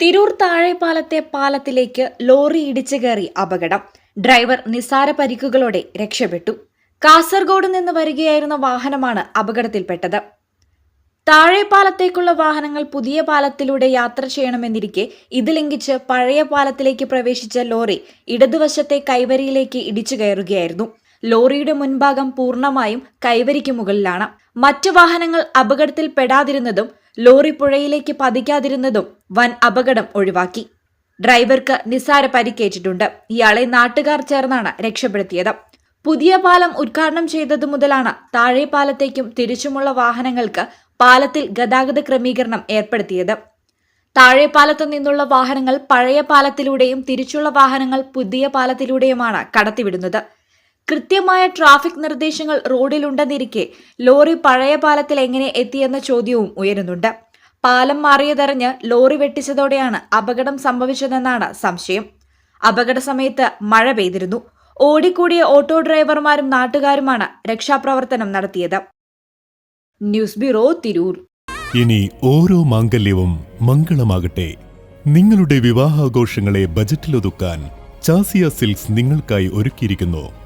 Tirur താഴെപ്പാലത്തെ പാലത്തിലേക്ക് lorry ഇടിച്ചു കയറി അപകടം. ഡ്രൈവർ നിസാര പരിക്കുകളോടെ രക്ഷപ്പെട്ടു. കാസർഗോഡ് നിന്ന് വരികയായിരുന്ന വാഹനമാണ് അപകടത്തിൽപ്പെട്ടത്. താഴെപ്പാലത്തേക്കുള്ള വാഹനങ്ങൾ പുതിയ പാലത്തിലൂടെ യാത്ര ചെയ്യണമെന്നിരിക്കെ ഇത് ലംഘിച്ച് പഴയ പാലത്തിലേക്ക് പ്രവേശിച്ച ലോറി ഇടതുവശത്തെ കൈവരിയിലേക്ക് ഇടിച്ചു കയറുകയായിരുന്നു. ലോറിയുടെ മുൻഭാഗം പൂർണമായും കൈവരിക്ക് മുകളിലാണ്. മറ്റു വാഹനങ്ങൾ അപകടത്തിൽ പെടാതിരുന്നതും ലോറി പുഴയിലേക്ക് പതിക്കാതിരുന്നതും വൻ അപകടം ഒഴിവാക്കി. ഡ്രൈവർക്ക് നിസ്സാര പരിക്കേറ്റിട്ടുണ്ട്. ഇയാളെ നാട്ടുകാർ ചേർന്നാണ് രക്ഷപ്പെടുത്തിയത്. പുതിയ പാലം ഉദ്ഘാടനം ചെയ്തതു മുതലാണ് താഴെ പാലത്തേക്കും തിരിച്ചുമുള്ള വാഹനങ്ങൾക്ക് പാലത്തിൽ ഗതാഗത ക്രമീകരണം ഏർപ്പെടുത്തിയത്. താഴെ പാലത്തു നിന്നുള്ള വാഹനങ്ങൾ പഴയ പാലത്തിലൂടെയും തിരിച്ചുള്ള വാഹനങ്ങൾ പുതിയ പാലത്തിലൂടെയുമാണ് കടത്തിവിടുന്നത്. കൃത്യമായ ട്രാഫിക് നിർദ്ദേശങ്ങൾ റോഡിലുണ്ടെന്നിരിക്കെ ലോറി പഴയ പാലത്തിൽ എങ്ങനെ എത്തിയെന്ന ചോദ്യവും ഉയരുന്നുണ്ട്. പാലം മാറിയതറിഞ്ഞ് ലോറി വെട്ടിച്ചതോടെയാണ് അപകടം സംഭവിച്ചതെന്നാണ് സംശയം. അപകട സമയത്ത് മഴ പെയ്തിരുന്നു. ഓടിക്കൂടിയ ഓട്ടോ ഡ്രൈവർമാരും നാട്ടുകാരുമാണ് രക്ഷാപ്രവർത്തനം നടത്തിയത്. News bureau Tirur. ഇനി ഓരോ മാംഗല്യവും മംഗളമാകട്ടെ. നിങ്ങളുടെ വിവാഹാഘോഷങ്ങളെ ബജറ്റിലൊതുക്കാൻ ചാസിയ സിൽക്സ് നിങ്ങൾക്കായി ഒരുക്കിയിരിക്കുന്നു.